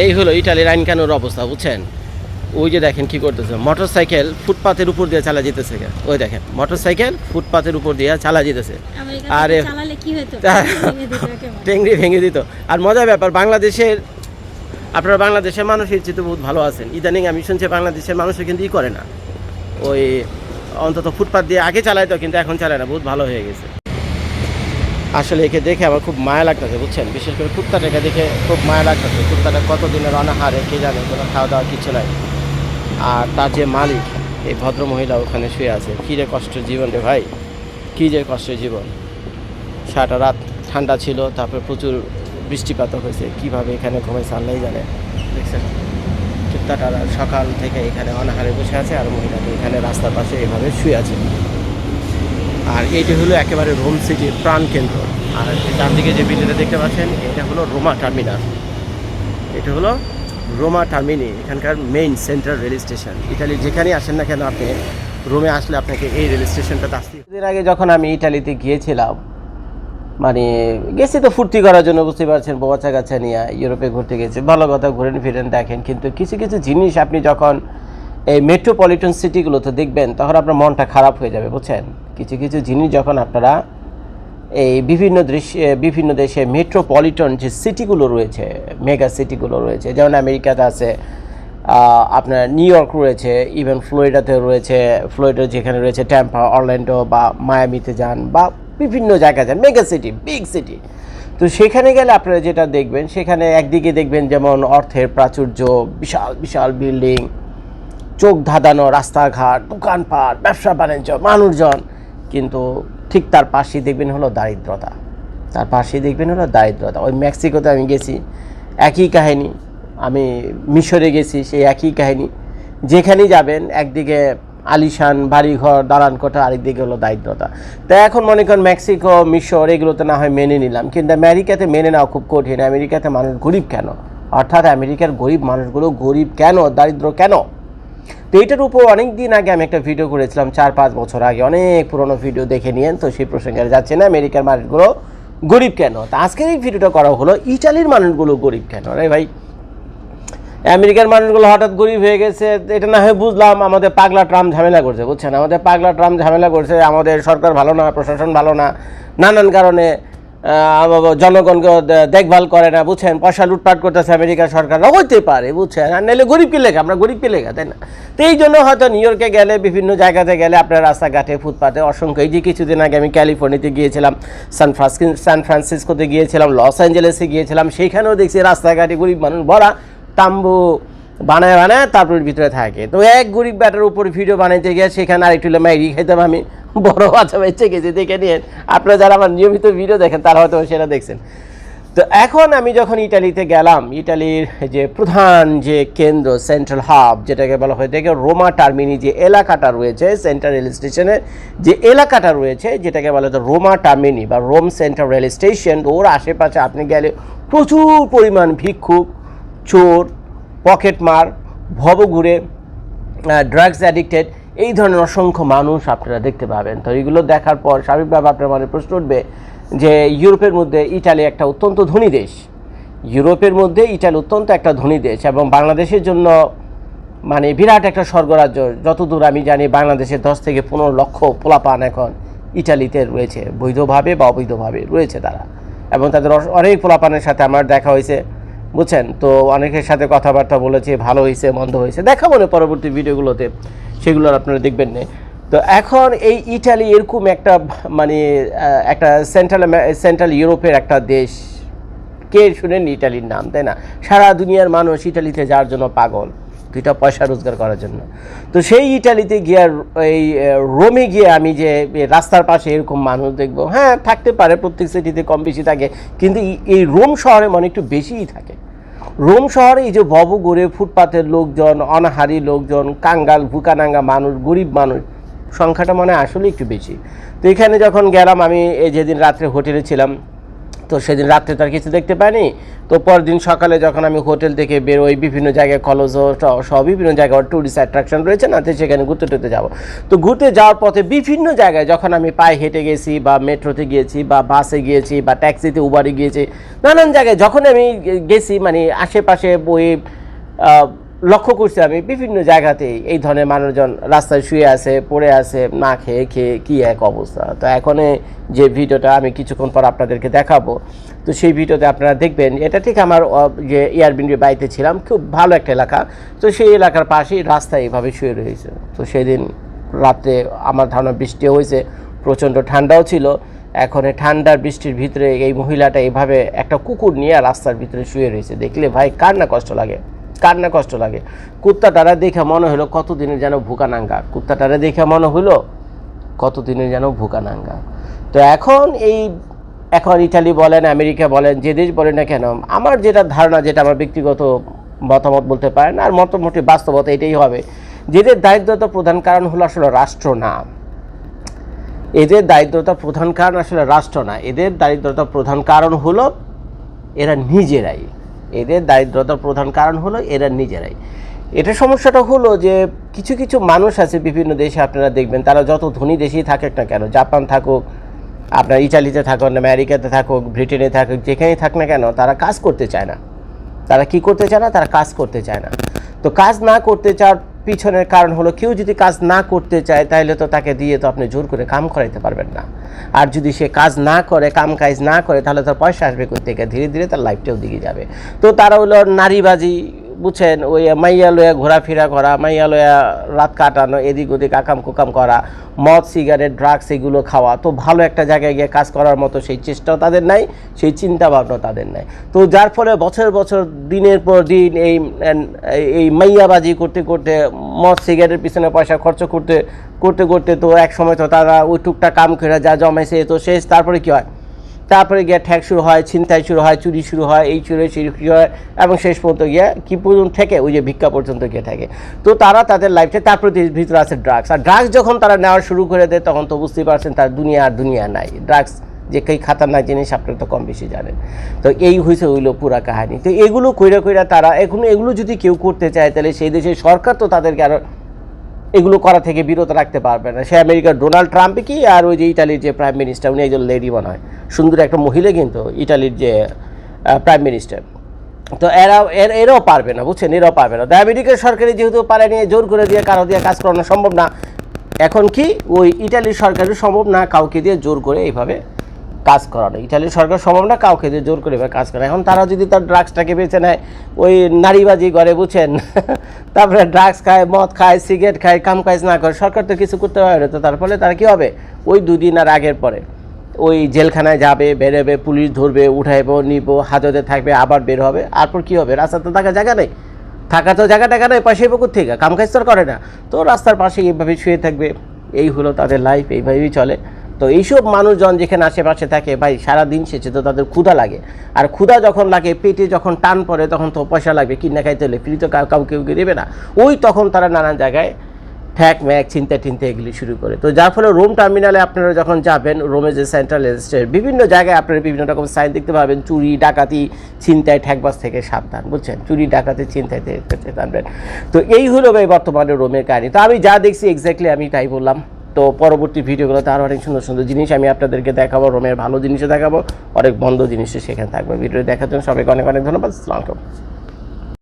এই হলো ইটালির আইন কানুর অবস্থা বুঝছেন? ওই যে দেখেন কি করতেছে মোটর সাইকেল ফুটপাতের উপর দিয়ে চালা যেতেছে ওই দেখেন মোটর সাইকেল ফুটপাতের উপর দিয়ে চালা যেতেছে। আরে টেংরি ভেঙে দিত। আর মজার ব্যাপার বাংলাদেশের আপনারা বাংলাদেশের মানুষের চেয়ে বহুত ভালো আছেন। ইদানিং আমি শুনছি বাংলাদেশের মানুষও কিন্তু ই করে না। ওই অন্তত ফুটপাত দিয়ে আগে চালাইতো কিন্তু এখন চালায় না বহুত ভালো হয়ে গেছে। আসলে একে দেখে আমার খুব মায়া লাগতেছে, বুঝছেন? বিশেষ করে কুত্তাটাকে দেখে খুব মায়া লাগতেছে। কুত্তাটা কতদিনের অনাহারে, কে জানে, কোনো খাওয়া দাওয়া কিছু নাই। আর তার যে মালিক, এই ভদ্র মহিলা ওখানে শুয়ে আছে। কী যে কষ্টের জীবন রে ভাই, কী যে কষ্টের জীবন। সারাটা রাত ঠান্ডা ছিল, তারপর প্রচুর বৃষ্টিপাত হয়েছে। কীভাবে এখানে ঘুমাইছে আল্লাহ জানে। দেখছেন? কুত্তাটা সকাল থেকে এখানে অনাহারে বসে আছে আর মহিলাটি এখানে রাস্তার পাশে এভাবে শুয়ে আছে। আর এইটি হলো একেবারে রোম সিটির প্রাণ কেন্দ্র। আর ডান দিকে যে বিল্ডিংটা দেখতে পাচ্ছেন, এটা হলো রোমা টার্মিনাল। এটা হলো রোমা টার্মিনি, এখানকার main central rail station. Italy যেখানেই আসেন না কেন আপনি, রোমে আসলে আপনাকে এই রেল স্টেশনটাতে আসতে এর আগে যখন আমি ইটালিতে গিয়েছিলাম মানে গেছি তো ফুর্তি করার জন্য বুঝতে পারছেন বাচ্চা কাচ্চা নিয়ে ইউরোপে ঘুরতে গেছি। ভালো কথা, ঘুরেন ফিরেন দেখেন। কিন্তু কিছু কিছু জিনিস আপনি যখন এই মেট্রোপলিটন সিটিগুলোতে দেখবেন, তখন আপনার মনটা খারাপ হয়ে যাবে, বুঝছেন? কিছু কিছু জিনিস যখন আপনারা এই বিভিন্ন দৃশ্যে, বিভিন্ন দেশে মেট্রোপলিটন যে সিটিগুলো রয়েছে মেগা সিটিগুলো রয়েছে, যেমন আমেরিকাতে আছে আপনার নিউ ইয়র্ক রয়েছে ইভেন ফ্লোরিডাতে রয়েছে ফ্লোরিডা যেখানে রয়েছে ট্যাম্পা অরল্যান্ডো বা মায়ামিতে যান বা বিভিন্ন জায়গায় যান মেগা সিটি বিগ সিটি তো সেখানে গেলে আপনারা যেটা দেখবেন, সেখানে একদিকে দেখবেন যেমন অর্থের প্রাচুর্য, বিশাল বিশাল বিল্ডিং চোখ ধাঁধানো রাস্তাঘাট, দোকানপাট, ব্যবসা বাণিজ্য, মানুষজন। কিন্তু ঠিক তার পাশেই দেখবেন হলো দারিদ্রতা। তার পাশেই দেখবেন হলো দারিদ্রতা। ওই মেক্সিকোতে আমি গেছি, একই কাহিনী। আমি মিশরে গেছি, সেই একই কাহিনী। যেখানেই যাবেন, একদিকে আলিশান, বাড়িঘর দালান কোঠা আরেকদিকে হলো দারিদ্রতা। তো এখন মনে করেন মেক্সিকো, মিশর, এগুলোতে না হয় মেনে নিলাম। কিন্তু আমেরিকাতে মেনে নেওয়া খুব কঠিন। আমেরিকাতে মানুষ গরিব কেন? অর্থাৎ আমেরিকার গরিব মানুষগুলো গরিব কেন? দারিদ্র কেন? তো এটার উপর অনেক দিন আগে আমি একটা ভিডিও করেছিলাম, চার পাঁচ বছর আগে। অনেক পুরনো ভিডিও দেখে নিয়েন, তো সেই প্রসঙ্গে যাচ্ছে না, আমেরিকার মানুষগুলো গরিব কেন? তা আজকের এই ভিডিওটা করা হলো, ইটালির মানুষগুলো গরিব কেন? রে ভাই, আমেরিকার মানুষগুলো হঠাৎ গরিব হয়ে গেছে, এটা না হয় বুঝলাম, আমাদের পাগলা ট্রাম ঝামেলা করছে, বুঝছেন? আমাদের পাগলা ট্রাম ঝামেলা করছে, আমাদের সরকার ভালো না, প্রশাসন ভালো না, নানান কারণে জনগণকে দেখভাল করে না, বুঝছেন? পয়সা লুটপাট করতেছে আমেরিকার সরকার হইতে পারে, বুঝছেন? আর নাহলে গরিব কি লেখা আমরা গরিব কি লেখা তাই না? তো এই জন্য হয়তো নিউ ইয়র্কে গেলে, বিভিন্ন জায়গাতে গেলে আপনার রাস্তাঘাটে, ফুটপাতে অসংখ্য, এই যে কিছুদিন আগে আমি ক্যালিফোর্নিয়াতে গিয়েছিলাম, সান ফ্রান্সিস সান ফ্রান্সিসকোতে গিয়েছিলাম, লস অ্যাঞ্জেলেসে গিয়েছিলাম, সেইখানেও দেখছি রাস্তাঘাটে গরিব মানুষ ভরা তাম্বু বানায় বানায় তারপর ভিতরে থাকে। তো এক গরিব ব্যাটার উপর ভিডিও বানাইতে গিয়ে সেখানে আরেকটু মাইরি খেতাম আমি। বড় বাচ্চা বেঁচে গেছি, দেখে নিয়ে আপনারা যারা আমার নিয়মিত ভিডিও দেখেন, তারা হয়তো সেটা দেখছেন। তো এখন আমি যখন ইটালিতে গেলাম, ইটালির যে প্রধান যে কেন্দ্র সেন্ট্রাল হাব যেটাকে বলা হয় দেখে রোমা টার্মিনি যে এলাকাটা রয়েছে সেন্ট্রাল রেল স্টেশনের যে এলাকাটা রয়েছে, যেটাকে বলা হয় রোমা টার্মিনি বা রোম সেন্ট্রাল রেল স্টেশন ওর আশেপাশে আপনি গেলে প্রচুর পরিমাণ ভিক্ষুক, চোর পকেটমার ভবঘুরে ড্রাগস অ্যাডিক্টেড এই ধরনের অসংখ্য মানুষ আপনারা দেখতে পাবেন। তো এইগুলো দেখার পর স্বাভাবিকভাবে আপনার মনে প্রশ্ন উঠবে যে, ইউরোপের মধ্যে ইটালি একটা অত্যন্ত ধনী দেশ। ইউরোপের মধ্যে ইটালি অত্যন্ত একটা ধনী দেশ এবং বাংলাদেশের জন্য মানে বিরাট একটা স্বর্গরাজ্য। যতদূর আমি জানি বাংলাদেশের দশ থেকে পনেরো লক্ষ পোলাপান এখন ইটালিতে রয়েছে। বৈধভাবে বা অবৈধভাবে রয়েছে তারা। এবং তাদের অনেক পোলাপানের সাথে আমার দেখা হয়েছে। বুঝছেন? তো অনেকের সাথে কথাবার্তা বলেছে, ভালো হয়েছে মন্দ হয়েছে দেখা মনে পরবর্তী ভিডিওগুলোতে, সেগুলো আপনারা দেখবেন না। তো এখন এই ইটালি এরকম একটা মানে একটা সেন্ট্রাল সেন্ট্রাল ইউরোপের একটা দেশ। কে শুনেন ইটালির নাম, তাই না? সারা দুনিয়ার মানুষ ইটালিতে যাওয়ার জন্য পাগল। দুইটা পয়সা রোজগার করার জন্য। তো সেই ইটালিতে গিয়ে, এই রোমে গিয়ে আমি যে রাস্তার পাশে এরকম মানুষ দেখব হ্যাঁ থাকতে পারে, প্রত্যেক সিটিতে কম বেশি থাকে, কিন্তু এই- রোম শহরে মানে একটু বেশিই থাকে। রোম শহরে এই যে ভব গড়ে ফুটপাতের লোকজন, অনাহারি লোকজন, কাঙ্গাল, ভুকানাঙ্গা মানুষ, গরিব মানুষ, সংখ্যাটা মনে আসলে একটু বেশি। তো এখানে যখন গেলাম, আমি যেদিন রাত্রে হোটেলে ছিলাম তো সেদিন রাত্রে তার কিছু দেখতে পাইনি। তো পরদিন সকালে যখন আমি হোটেল থেকে বেরোই বিভিন্ন জায়গায় কলেজ সহ বিভিন্ন জায়গায় ট্যুরিস্ট অ্যাট্রাকশন রয়েছে না, তো সেখানে ঘুরতে টুরতে যাব। তো ঘুরতে যাওয়ার পথে বিভিন্ন জায়গায় যখন আমি পায়ে হেঁটে গেছি বা মেট্রোতে গিয়েছি বা বাসে গিয়েছি বা ট্যাক্সিতে উবারে গিয়েছি, নানান জায়গায় যখন আমি গেছি মানে আশেপাশে বই লক্ষ্য করছি আমি বিভিন্ন জায়গাতেই এই ধরনের মানুষজন রাস্তায় শুয়ে আছে, পড়ে আছে, না খেয়ে খেয়ে কী এক অবস্থা। তো এখন যে ভিডিওটা আমি কিছুক্ষণ পর আপনাদেরকে দেখাবো, তো সেই ভিডিওতে আপনারা দেখবেন, এটা ঠিক আমার যে এয়ারবিনবি বাড়িতে ছিলাম, খুব ভালো একটা এলাকা। তো সেই এলাকার পাশেই রাস্তায় এইভাবে শুয়ে রয়েছে। তো সেদিন রাতে আমার ধারণা বৃষ্টি হয়েছে, প্রচণ্ড ঠান্ডাও ছিল। এখন ঠান্ডার বৃষ্টির ভিতরে এই মহিলাটা এভাবে একটা কুকুর নিয়ে রাস্তার ভিতরে শুয়ে রয়েছে। দেখলে ভাই কার না কষ্ট লাগে? কার না কষ্ট লাগে? কুত্তাটারা দেখে মনে হলো কতদিনের যেন ভুকানাঙ্গা কুত্তাটারা দেখে মনে হলো কতদিনের যেন ভুকানাঙ্গা তো এখন এই, এখন ইটালি বলেন, আমেরিকা বলেন, যে দেশ বলেন না কেন, আমার যেটা ধারণা, যেটা আমার ব্যক্তিগত মতামত বলতে পারেন, আর মোটামুটি বাস্তবতা এটাই হবে। যেদের দারিদ্রতা প্রধান কারণ হলো আসলে রাষ্ট্র না। এদের দারিদ্রতা প্রধান কারণ আসলে রাষ্ট্র না। এদের দারিদ্রতা প্রধান কারণ হলো এরা নিজেরাই। এদের দারিদ্রতার প্রধান কারণ হলো এরা নিজেরাই। এটা সমস্যাটা হলো যে কিছু কিছু মানুষ আছে বিভিন্ন দেশে, আপনারা দেখবেন, তারা যত ধনী দেশেই থাকুক না কেন, জাপান থাকুক, আপনার ইটালিতে থাকুক, আমেরিকাতে থাকুক, ব্রিটেনে থাকুক, যেখানেই থাক না কেন, তারা কাজ করতে চায় না। তারা কি করতে চায় না? তারা কাজ করতে চায় না। তো কাজ না করতে চাওয়ার পিছনের কারণ হলো কেউ যদি কাজ না করতে চায়, তাহলে তো তাকে দিয়ে তো আপনি জোর করে কাম করাইতে পারবেন না। আর যদি সে কাজ না করে, কাম কাজ না করে, তাহলে তার পয়সা আসবে থেকে ধীরে ধীরে তার লাইফটাও দিকে যাবে। তো তারা হলো নারীবাজি বুঝছেন, ওই মাইয়া লয়া ঘোরাফেরা করা, মাইয়া লয়া রাত কাটানো, এদিক ওদিক আকাম কুকাম করা, মদ, সিগারেট, ড্রাগস এগুলো খাওয়া, তো ভালো একটা জায়গায় গিয়ে কাজ করার মতো সেই চেষ্টাও তাদের নাই, সেই চিন্তা ভাবনাও তাদের নাই। তো যার ফলে বছর বছর, দিনের পর দিন এই এই মাইয়াবাজি করতে করতে, মদ, সিগারেটের পিছনে পয়সা খরচ করতে করতে করতে তো এক সময় তো তারা ওই টুকটাক কাম করে যা জমাইছে, তো শেষ, তারপরে কি হয়? তারপরে গিয়ে ঠ্যাক শুরু হয়, ছিনতাই শুরু হয়, চুরি শুরু হয়, এই চুরি, সেই চুরি হয়, এবং শেষ পর্যন্ত গিয়ে কি পর্যন্ত থেকে? ওই যে ভিক্ষা পর্যন্ত গিয়ে থাকে। তো তারা তাদের লাইফে তারপরে তো ভিতরে আছে ড্রাগস আর ড্রাগস যখন তারা নেওয়া শুরু করে দেয়, তখন তো বুঝতেই পারছেন তার দুনিয়া আর দুনিয়া নাই। ড্রাগস যে কই খাতারনাক জিনিস, আপনারা তো কম বেশি জানেন। তো এই হয়েছে হইল পুরা কাহিনী। তো এগুলো কইরা কইরা তারা, এখন এগুলো যদি কেউ করতে চায়, তাহলে সেই দেশের সরকার তো তাদেরকে আরও এগুলো করা থেকে বিরত রাখতে পারবে না। সে আমেরিকার ডোনাল্ড ট্রাম্পে কি আর ওই যে ইটালির যে প্রাইম মিনিস্টার, উনি একজন লেডি মনে হয় সুন্দর একটা মহিলা কিন্তু ইটালির যে প্রাইম মিনিস্টার। তো এরা এর- এরাও পারবে না, বুঝছেন? এরাও পারবে না। তো আমেরিকার সরকারি যেহেতু পারে নিয়ে জোর করে দিয়ে কারও দিয়ে কাজ করানো সম্ভব না, এখন কি ওই ইটালির সরকারও সম্ভব না কাউকে দিয়ে জোর করে এইভাবে কাজ করানো। ইটালির সরকার সম্ভব না কাউকে দিয়ে জোর করে কাজ করে এখন তারা যদি তার ড্রাগসটাকে বেছে নেয়, ওই নারীবাজি করে, বুঝছেন? তারপরে ড্রাগস খায়, মদ খায় সিগারেট খায় কাম কাজ না করে, সরকার তো কিছু করতে পারবে না। তো তার ফলে তার কী হবে? ওই দুদিন আর আগের পরে ওই জেলখানায় যাবে, বেরোবে, পুলিশ ধরবে, উঠাইব, নিব, হাজতে থাকবে, আবার বের হবে। তারপর কী হবে? রাস্তাতে থাকা জায়গা নেই। থাকা তো জায়গা টাকা নেই পয়সা পুকুর থেকে কাম কাজ তো করে না। তো রাস্তার পাশে এইভাবে শুয়ে থাকবে। এই হলো তাদের লাইফ এইভাবেই চলে। তো এইসব মানুষজন যেখানে আশেপাশে থাকে, ভাই সারা দিন শেষে তো তাদের ক্ষুধা লাগে। আর ক্ষুধা যখন লাগে, পেটে যখন টান পড়ে, তখন তো পয়সা লাগবে, কিনা খাইতে হলে। ফ্রি তো কাউ কাউ দেবে না? ওই তখন তারা নানান জায়গায় ঠ্যাক, ম্যাক চিন্তা টিনতে এগুলি শুরু করে। তো যার ফলে রোম টার্মিনালে আপনারা যখন যাবেন, রোমে যে সেন্ট্রাল রেজিস্ট্রেট বিভিন্ন জায়গায় আপনারা বিভিন্ন রকম সাইন দেখতে পাবেন, চুরি, ডাকাতি, ছিনতাই ঠ্যাকবাস থেকে সাবধান, বুঝছেন? চুরি, ডাকাতি, ছিনতাই থেকে জানবেন তো এই হলো ভাই বর্তমানে রোমের কাহিনী। তো আমি যা দেখছি এক্স্যাক্টলি আমি তাই বললাম। তো পরবর্তী ভিডিওগুলোতে আরও অনেক সুন্দর সুন্দর জিনিস আমি আপনাদেরকে দেখাবো, রোমের ভালো জিনিসও দেখাবো, অনেক বন্ধ জিনিসও সেখানে থাকবে। ভিডিও দেখার জন্য সবাইকে অনেক অনেক ধন্যবাদ। আসসালামু আলাইকুম।